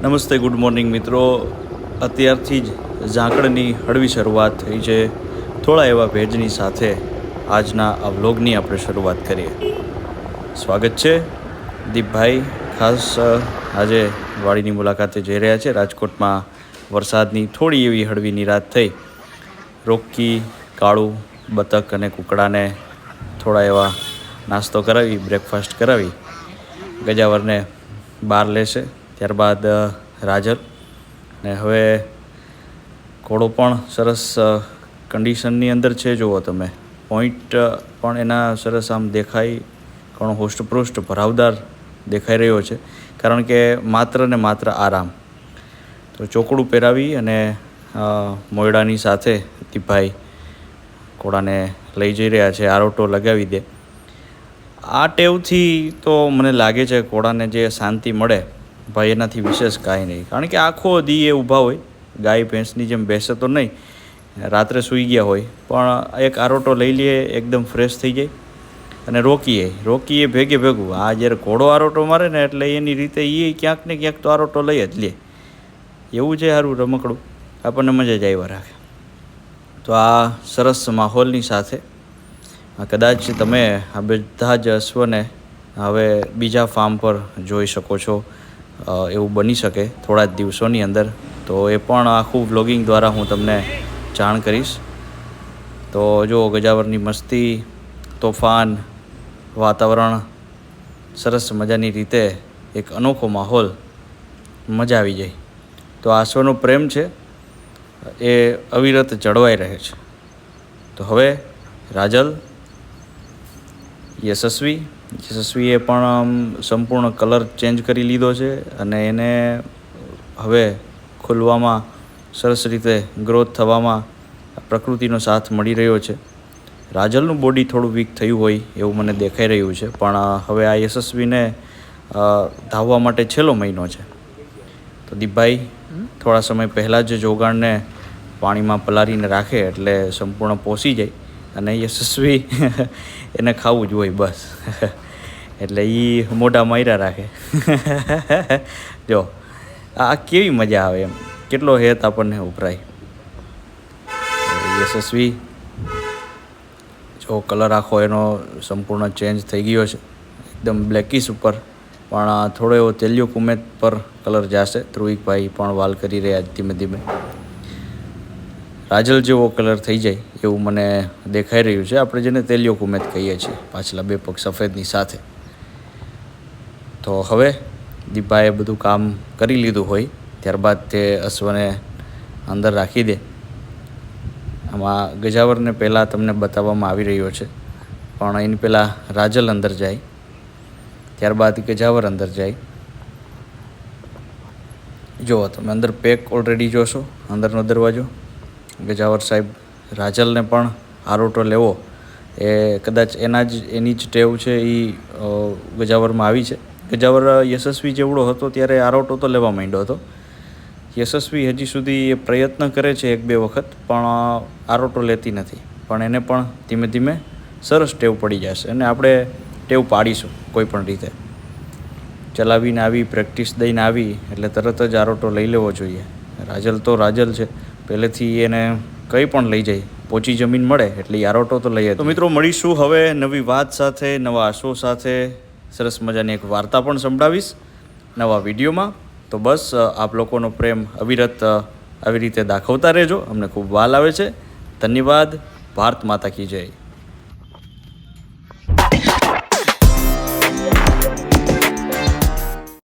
નમસ્તે, good morning મિત્રો. અત્યારથી જ ઝાંકડની હળવી શરૂઆત થઈ છે. થોડા એવા ભેજની સાથે આજના આ વ્લોગની આપણે શરૂઆત કરીએ. સ્વાગત છે દીપભાઈ. ખાસ આજે વાડીની મુલાકાતે જઈ રહ્યા છે. રાજકોટમાં વરસાદની થોડી એવી હળવી નિરાત થઈ. રોકી કાળું, બતક અને કુકડાને થોડા એવા નાસ્તો કરાવી, બ્રેકફાસ્ટ કરાવી. ગજાવરને બહાર લેશે. ત્યારબાદ રાજર ને હવે ઘોડો પણ સરસ કન્ડિશનની અંદર છે. જુઓ તમે. પોઈન્ટ પણ એના સરસ આમ દેખાય ઘણો હોષ્ટપૃષ્ટ ભરાવદાર દેખાઈ રહ્યો છે. કારણ કે માત્ર ને માત્ર આરામ. તો ચોકડું પહેરાવી અને મોયડાની સાથે દીપભાઈ ઘોડાને લઈ જઈ રહ્યા છે. આરોટો લગાવી દે. આ ટેવથી તો મને લાગે છે, ઘોડાને જે શાંતિ મળે ભાઈ, એનાથી વિશેષ કાંઈ નહીં. કારણ કે આખો દી એ ઊભા હોય, ગાય ભેંસની જેમ બેસે તો નહીં, રાત્રે સૂઈ ગયા હોય. પણ એક આરોટો લઈ લઈએ એકદમ ફ્રેશ થઈ જાય અને રોકીએ. રોકીએ ભેગે ભેગું. આ જ્યારે ઘોડો આરોટો મારે ને એટલે એની રીતે એ ક્યાંક ને ક્યાંક તો આરોટો લઈ જ લે. એવું છે સારું રમકડું. આપણને મજા જ આવ્યા રાખે. તો આ સરસ માહોલની સાથે કદાચ તમે આ બધા જ અશ્વને હવે બીજા ફાર્મ પર જોઈ શકો છો. એવું બની શકે થોડા જ દિવસોની અંદર. તો એ પણ આખું વ્લોગિંગ દ્વારા હું તમને જાણ કરીશ. તો જો ગજાવરની મસ્તી, તોફાન, વાતાવરણ, સરસ મજાની રીતે એક અનોખો માહોલ મજા આવી જાય. તો આશ્વનો પ્રેમ છે, એ અવિરત જળવાઈ રહે છે. તો હવે રાજલ, યશસ્વી યશસ્વીએ પણ સંપૂર્ણ કલર ચેન્જ કરી લીધો છે અને એને હવે ખુલવામાં સરસ રીતે ગ્રોથ થવામાં પ્રકૃતિનો સાથ મળી રહ્યો છે. રાજલનું બોડી થોડું વીક થયું હોય એવું મને દેખાઈ રહ્યું છે પણ હવે આ યશસ્વીને ધાવવા માટે છેલ્લો મહિનો છે. તો દીપભાઈ થોડા સમય પહેલાં જ જોગાણને પાણીમાં પલાળીને રાખે એટલે સંપૂર્ણ પોસી જાય અને યશસ્વી એને ખાવું જ હોય બસ. એટલે એ મોઢા માર્યા રાખે. જો, આ કેવી મજા આવે એમ. કેટલો હેત આપણને ઉભરાય યશસ્વી. જો કલર આખો એનો સંપૂર્ણ ચેન્જ થઈ ગયો છે. એકદમ બ્લેકિશ ઉપર. પણ થોડો એવો તેલિયો કુમેત પર કલર જશે. ધ્રુવિકભાઈ પણ વાલ કરી રહ્યા ધીમે ધીમે. રાજલ જેવો કલર થઈ જાય એવું મને દેખાઈ રહ્યું છે. આપણે જેને તેલિયો કુમેત કહીએ છીએ, પાછલા બે પગ સફેદની સાથે. તો હવે દીપાએ બધું કામ કરી લીધું હોય, ત્યારબાદ તે અશ્વને અંદર રાખી દે. આમાં ગજાવરને પહેલાં તમને બતાવવામાં આવી રહ્યો છે, પણ એની પહેલાં રાજલ અંદર જાય, ત્યારબાદ ગજાવર અંદર જાય. જુઓ, તમે અંદર પેક ઓલરેડી જોશો, અંદરનો દરવાજો. ગજાવર સાહેબ રાજલને પણ આરોટો લેવો. એ કદાચ એના જ, એની જ ટેવ છે એ ગજાવરમાં આવી છે. ગજાવર યશસ્વી જેવડો હતો ત્યારે આરોટો તો લેવા માંડ્યો હતો. યશસ્વી હજી સુધી એ પ્રયત્ન કરે છે એક બે વખત, પણ આરોટો લેતી નથી. પણ એને પણ ધીમે ધીમે સરસ ટેવ પડી જશે અને આપણે ટેવ પાડીશું કોઈ પણ રીતે. ચલાવીને આવી, પ્રેક્ટિસ દઈને આવી, એટલે તરત જ આરોટો લઈ લેવો જોઈએ. રાજલ તો રાજલ છે. પહેલેથી એને કંઈ પણ લઈ જાય, પોચી જમીન મળે, એટલે આરોટો તો લઈએ તો મિત્રો મળીશું હવે નવી વાત સાથે, નવા શો સાથે. સરસ મજાની એક વાર્તા પણ સંભળાવીશ નવા વિડીયોમાં. તો બસ આપ લોકોનો પ્રેમ અવિરત આવી રીતે દાખવતા રહેજો. અમને ખૂબ વાલ આવે છે. ધન્યવાદ. ભારત માતા કી જય.